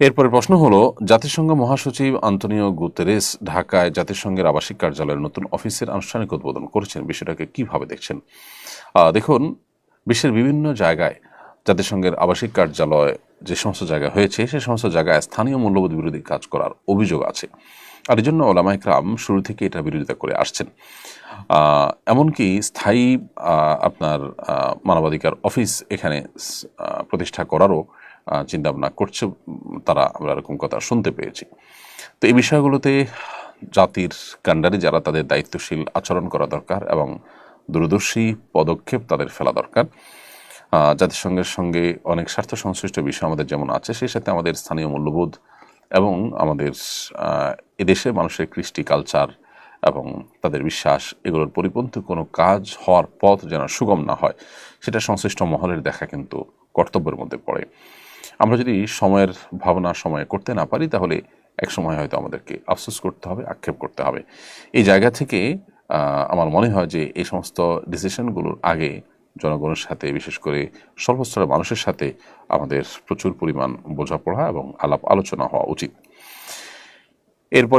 এরপরে প্রশ্ন হলো, জাতিসংঘ মহাসচিব আন্তনিও গুতেরেস ঢাকায় জাতিসংঘের আবাসিক কার্যালয়ের নতুন অফিসের আনুষ্ঠানিক উদ্বোধন করেছেন। বিষয়টাকে কীভাবে দেখছেন? দেখুন, বিশ্বের বিভিন্ন জায়গায় জাতিসংঘের আবাসিক কার্যালয় যে সমস্ত জায়গা হয়েছে, সে সমস্ত জায়গায় স্থানীয় মূল্যবোধ বিরোধী কাজ করার অভিযোগ আছে। আর এই জন্য ওলামাইকরাম শুরু থেকে এটা বিরোধিতা করে আসছেন। এমনকি স্থায়ী আপনার মানবাধিকার অফিস এখানে প্রতিষ্ঠা করারও চিন্তা ভাবনা করছে তারা আমরা এরকম কথা শুনতে পেয়েছি। তো এই বিষয়গুলোতে জাতির কাণ্ডারি যারা তাদের দায়িত্বশীল আচরণ করা দরকার এবং দূরদর্শী পদক্ষেপ তাদের ফেলা দরকার। জাতিসংঘের সঙ্গে অনেক স্বার্থ সংশ্লিষ্ট বিষয় আমাদের যেমন আছে, সেই সাথে আমাদের স্থানীয় মূল্যবোধ এবং আমাদের এদেশে মানুষের কৃষ্টি কালচার এবং তাদের বিশ্বাস, এগুলোর পরিপন্থী কোনো কাজ হওয়ার পথ যেন সুগম না হয়, সেটা সংশ্লিষ্ট মহলের দেখা কিন্তু কর্তব্যের মধ্যে পড়ে। আমরা যদি সময়ের ভাবনা সময়ে করতে না পারি, তাহলে এক সময় হয়তো আমাদেরকে আফসোস করতে হবে, আক্ষেপ করতে হবে। এই জায়গা থেকে আমার মনে হয় যে এই সমস্ত ডিসিশনগুলোর আগে জনগণের সাথে, বিশেষ করে সর্বস্তরের মানুষের সাথে আমাদের প্রচুর পরিমাণ বোঝাপড়া এবং আলাপ আলোচনা হওয়া উচিত। এরপরে